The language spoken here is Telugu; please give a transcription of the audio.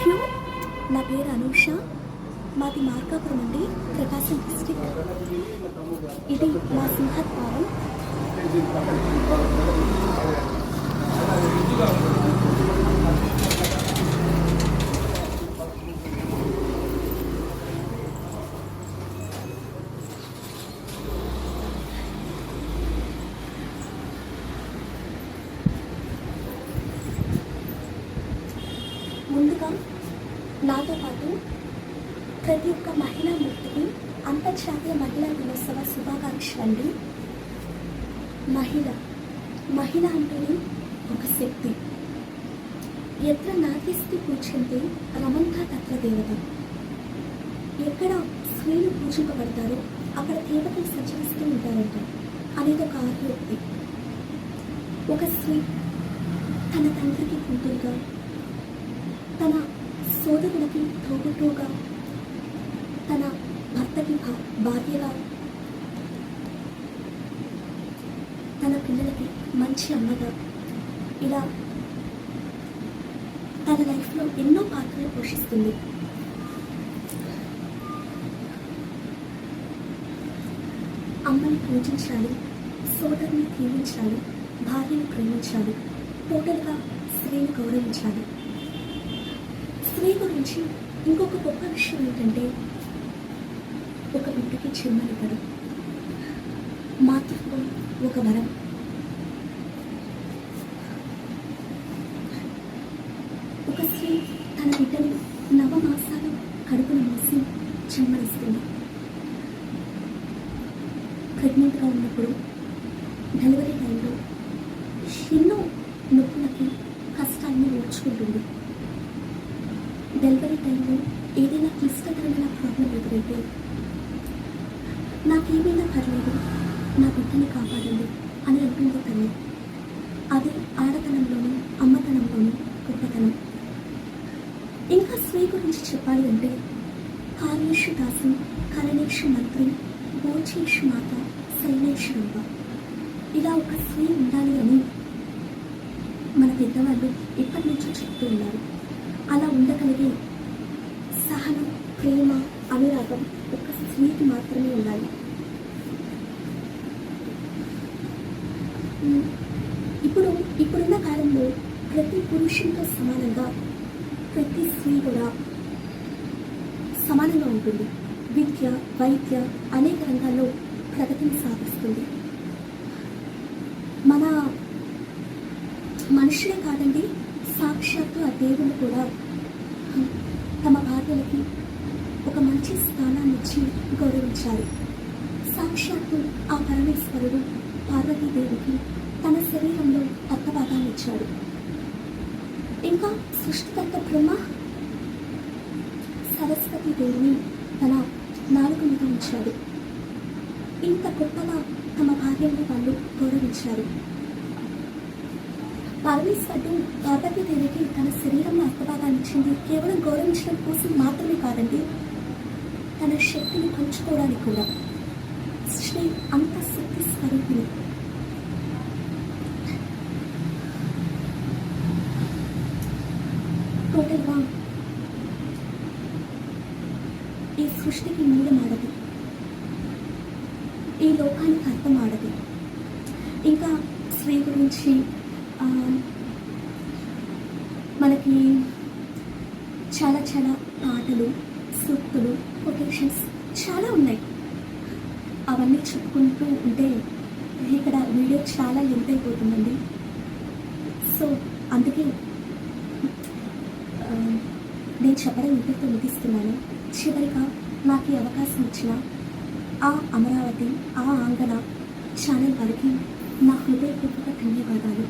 ఆఫ్ యూ నా పేరు అనూష. మాది మార్కాపురం అండి ప్రకాశం డిస్టిక్ ఇది మా సింహద్వారం. నాతో పాటు ప్రతి ఒక్క మహిళా మూర్తికి అంతర్జాతీయ మహిళా దినోత్సవ శుభాకాంక్షలు అండి మహిళ మహిళ అంటేనే ఒక శక్తి. ఎత్ర నాట్యస్థి పూజంతే రమంతా తత్వ దేవత ఎక్కడ స్త్రీలు పూజింపబడతారో అక్కడ దేవతలు సంచరిస్తూ ఉంటారంట. అనేది ఒక ఆర్యోక్తి ఒక స్త్రీ తన తండ్రికి కూతురుగా తన సోదరులకి తోబుట్టుగా తన భర్తకి భార్యగా తన పిల్లలకి మంచి అమ్మగా ఇలా తన లైఫ్లో ఎన్నో పాత్రలు పోషిస్తుంది. అమ్మని పూజించాలి సోదరుని ప్రేమించాలి భార్యను ప్రేమించాలి టోటల్గా స్త్రీని గౌరవించాలి. స్త్రీ గురించి ఇంకొక గొప్ప విషయం ఏంటంటే ఒక బిడ్డకి జన్మనివ్వడం మాతృత్వం ఒక వరం. ఒక స్త్రీ తన బిడ్డను నవమాసాలు కడుపును మూసి జన్మనిస్తుంది ప్రెగ్నెంట్గా ఉన్నప్పుడు డెలివరీ టైంలో ఎన్నో నొప్పులకి కష్టాన్ని ఓర్చుకుంటుంది డెలివరీ టైంలో ఏదైనా క్లిష్టకరమైన ప్రాబ్లం ఎదురైతే నాకేమైనా పర్లేదు నా బిడ్డని కాపాడండి అని అంటుంది తల్లి అది ఆడతనంలోనూ అమ్మతనంలోనూ గొప్పతనం. ఇంకా స్త్రీ గురించి చెప్పాలి అంటే కార్యేషు దాసం కరణేషు మంత్రి భోజేషు మాత శైలేషు రంభ ఇలా ఒక స్త్రీ ఉండాలి అని మన పెద్దవాళ్ళు ఎప్పటి నుంచో చెప్తూ ఉన్నారు. అలా ఉండగలిగే సహనం ప్రేమ అనురాగం ఒక స్త్రీకి మాత్రమే ఉండాలి. ఇప్పుడు ఇప్పుడున్న కాలంలో ప్రతి పురుషునితో సమానంగా ప్రతి స్త్రీ కూడా సమానంగా ఉంటుంది. విద్య వైద్య అనేక రంగాల్లో ప్రగతిని సాధిస్తుంది. మన మనుషులే కాదండి సాక్షాత్తు ఆ దేవుడు కూడా తమ భార్యలకి ఒక మంచి స్థానాన్ని ఇచ్చి గౌరవించారు. సాక్షాత్తు ఆ పరమేశ్వరుడు పార్వతీదేవికి తన శరీరంలో అర్థభాగాన్ని ఇచ్చాడు. ఇంకా సృష్టికర్త బ్రహ్మ? సరస్వతి దేవిని తన నాలుగు మీద ఉంచాడు. ఇంత గొప్పగా తమ భార్యను వాళ్ళు గౌరవించారు. పరమేశ్వరుడు పార్వతీదేవికి తన శరీరంలో అర్థభాగాన్ని ఇచ్చింది. కేవలం గౌరవించడం కోసం మాత్రమే కాదండి తన శక్తిని పంచుకోవడానికి కూడా. శ్రీ అంత శక్తి స్వరూపిణి టోటల్గా ఈ సృష్టికి మూలం ఆడదు. ఈ లోకానికి అర్థం ఆడదు. ఇంకా స్త్రీ గురించి వాళ్ళకి చాలా చాలా పాటలు సూక్తులు కొటేషన్స్ చాలా ఉన్నాయి. అవన్నీ చెప్పుకుంటూ ఉంటే ఇక్కడ వీడియో చాలా లెంత్ అయిపోతుందండి. సో అందుకే నేను చెప్పడం ఇంటితో ముగిస్తున్నాను. చివరిగా నాకు ఈ అవకాశం ఇచ్చిన ఆ అమరావతి ఆ ఆంగన ఛానల్ వారికి నా హృదయపూర్వక ధన్యవాదాలు.